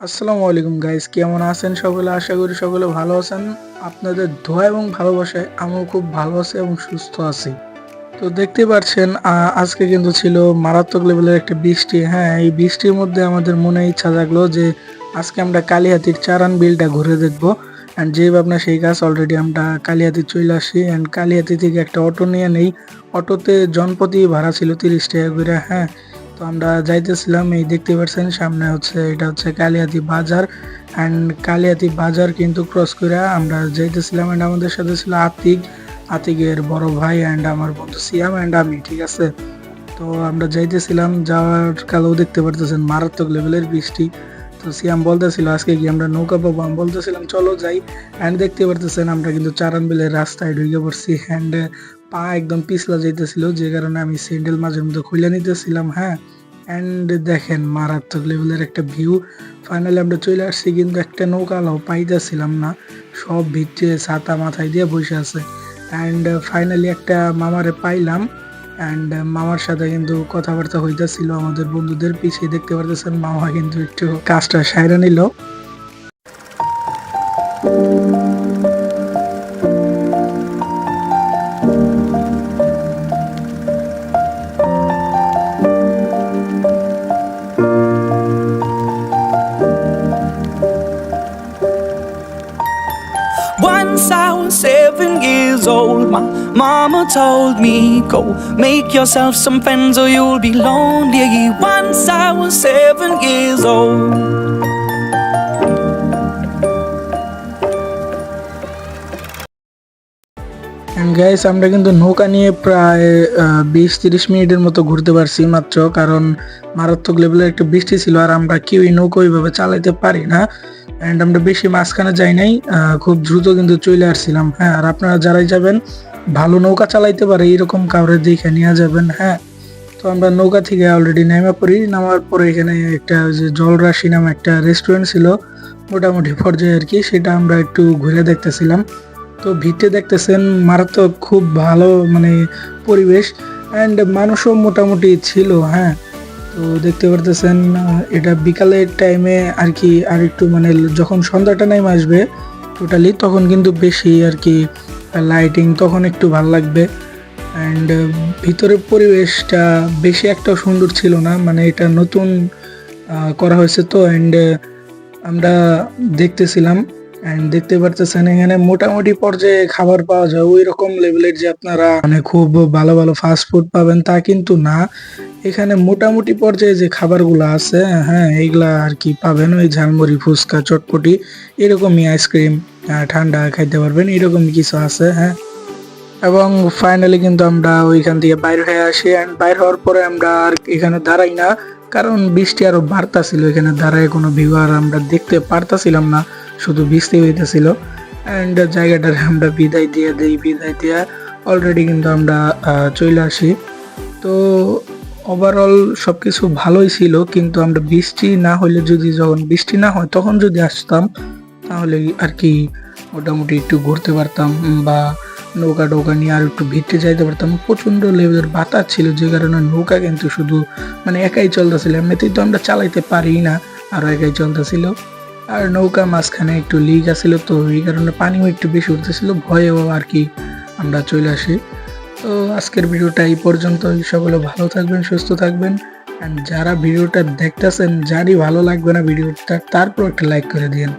আসসালামু আলাইকুম গাইস কেমন আছেন সকলে? আশা করি সকলে ভালো আছেন। আপনাদের দোয়া এবং ভালোবাসায় আমিও খুব ভালো আছি এবং সুস্থ আছি। তো দেখতে পাচ্ছেন আজকে কিন্তু ছিল মারাত্মক লেভেলের একটা বৃষ্টি। হ্যাঁ এই বৃষ্টির মধ্যে আমাদের মনে ইচ্ছা জাগলো যে আজকে আমরা কালিহাতির চারান বিলটা ঘুরে দেখব। অ্যান্ড যে ভাবনা, সেই কাজ অলরেডি আমরা কালিহাতি চলে আসি। অ্যান্ড কালিহাতি থেকে একটা অটো নিয়ে নেই। অটোতে জনপ্রতি ভাড়া ছিল তিরিশ টাকা করে। হ্যাঁ তো আমরা যাইতেছিলাম, এই দেখতে পাচ্ছেন সামনে হচ্ছে, এটা হচ্ছে কালিয়াতি বাজার। অ্যান্ড কালিয়াতি বাজার কিন্তু ক্রস করে আমরা যাইতেছিলাম অ্যান্ড আমাদের সাথে ছিল আতিক। আতিকের বড় ভাই অ্যান্ড আমার বন্ধু সিয়াম অ্যান্ড আমি, ঠিক আছে? তো আমরা যাইতেছিলাম, যাওয়ার কালেও দেখতে পারতেছেন, মারাত্মক লেভেলের বৃষ্টি। তো সিয়াম বলতেছিল, আজকে কি আমরা নৌকা পাবো? আমি বলতেছিলাম, চলো যাই। অ্যান্ড দেখতে পারতেছেন, আমরা কিন্তু চারান বিলের রাস্তায় ঢুকে পড়ছি। অ্যান্ড পা একদম পিছলা যাইতেছিল, যে কারণে আমি স্যান্ডেল মাঝে মধ্যে খুলে নিতেছিলাম হ্যাঁ। অ্যান্ড দেখেন, মারাত্মক লেভেলের একটা ভিউ। ফাইনালি আমরা চলে আসছি, কিন্তু একটা নৌকালাও পাইতেছিলাম না। সব ভিতরে ছাতা মাথায় দিয়ে বসে আছে। অ্যান্ড ফাইনালি একটা মামারে পাইলাম। অ্যান্ড মামার সাথে কিন্তু কথাবার্তা হইতেছিল, আমাদের বন্ধুদের পিছিয়ে দেখতে পারতেছেন, মামা কিন্তু একটু কাজটা সাইরা নিল। Once I was seven years old, my mama told me, Go make yourself some friends or you'll be lonely. Once I was seven years old. Guys আমরা কিন্তু নৌকা নিয়ে প্রায় বিশ তিরিশ মিনিটের মতো ঘুরতে পারছি মাত্র কারণ মারাত্মক লেভেলের একটা বৃষ্টি ছিল আর আমরা কেউই নৌকা ওইভাবে চালাইতে পারি না অ্যান্ড আমরা বেশি মাঝখানে যাই নাই খুব দ্রুত কিন্তু চলে আসছিলাম হ্যাঁ। আর আপনারা যারাই যাবেন, ভালো নৌকা চালাইতে পারে এরকম কাউরে দেখে নিয়ে যাবেন হ্যাঁ। তো আমরা নৌকা থেকে অলরেডি নেমে পড়ি, নামার পরে এখানে একটা যে জলরাশি নামে একটা রেস্টুরেন্ট ছিল, মোটামুটি পর্যায়ে আর কি, সেটা আমরা একটু ঘুরে দেখতেছিলাম। তো ভিতরে দেখতেছেন, মারাত্মক খুব ভালো মানে পরিবেশ অ্যান্ড মানুষও মোটামুটি ছিল হ্যাঁ। তো দেখতে পারতেছেন এটা বিকালের টাইমে আর কি আর একটু মানে যখন সন্ধ্যাটা টাইম আসবে টোটালি তখন কিন্তু বেশি আর কি লাইটিং তখন একটু ভালো লাগবে। অ্যান্ড ভিতরের পরিবেশটা বেশি একটা সুন্দর ছিল না মানে এটা নতুন করা হয়েছে তো। অ্যান্ড আমরা দেখতেছিলাম অ্যান্ড দেখতে পারতেছেন এখানে মোটামুটি পর্যায়ে খাবার পাওয়া যায়। ওই রকম লেভেলের যে আপনারা মানে খুব ভালো ভালো ফাস্ট ফুড পাবেন তা কিন্তু না। এখানে মোটামুটি পর্যায়ে যে খাবারগুলো আছে হ্যাঁ এইগুলা আর কি পাবেন। ওই ঝালমুড়ি, ফুচকা, চটপটি, এরকমই আইসক্রিম ঠান্ডা খাইতে পারবেন, এরকমই কিছু আছে হ্যাঁ। এবং ফাইনালি কিন্তু আমরা ওইখান থেকে বাইর হয়ে আসি অ্যান্ড বাইর হওয়ার পরে আমরা আর এখানে দাঁড়াই না, কারণ বৃষ্টি আরও বাড়তাছিল, এখানে দাঁড়ায় কোনো ভিউ আর আমরা দেখতে পারতাছিলাম না, শুধু বৃষ্টি হইতেছিল। অ্যান্ড জায়গাটার আমরা বিদায় দিয়ে দেই, বিদায় দিয়ে অলরেডি কিন্তু আমরা চলে আসি। তো ওভারঅল সব কিছু ভালোই ছিল, কিন্তু আমরা বৃষ্টি না হলে যদি যখন বৃষ্টি না হয়, তখন যদি আসতাম, তাহলে আর কি মোটামুটি একটু ঘুরতে পারতাম বা নৌকা টৌকা নিয়ে আর একটু ভিড়তে যাইতে পারতাম। প্রচণ্ড লেভেলের বাতাস ছিল, যে কারণে নৌকা কিন্তু শুধু মানে একাই চলতেছিল, এমনিতেই তো আমরা চালাইতে পারি না, আর একাই চলতেছিল। আর নৌকা মাঝখানে একটু লিক আছিল, তো এই কারণে পানিও একটু বেশি উঠতেছিল, ভয়েও আর কি আমরা চলে আসি। তো আজকের ভিডিওটা এই পর্যন্ত সকলে ভালো থাকবেন, সুস্থ থাকবেন। অ্যান্ড যারা ভিডিওটা দেখতেছেন যারই ভালো লাগবে না ভিডিওটা, তারপর একটা লাইক করে দিন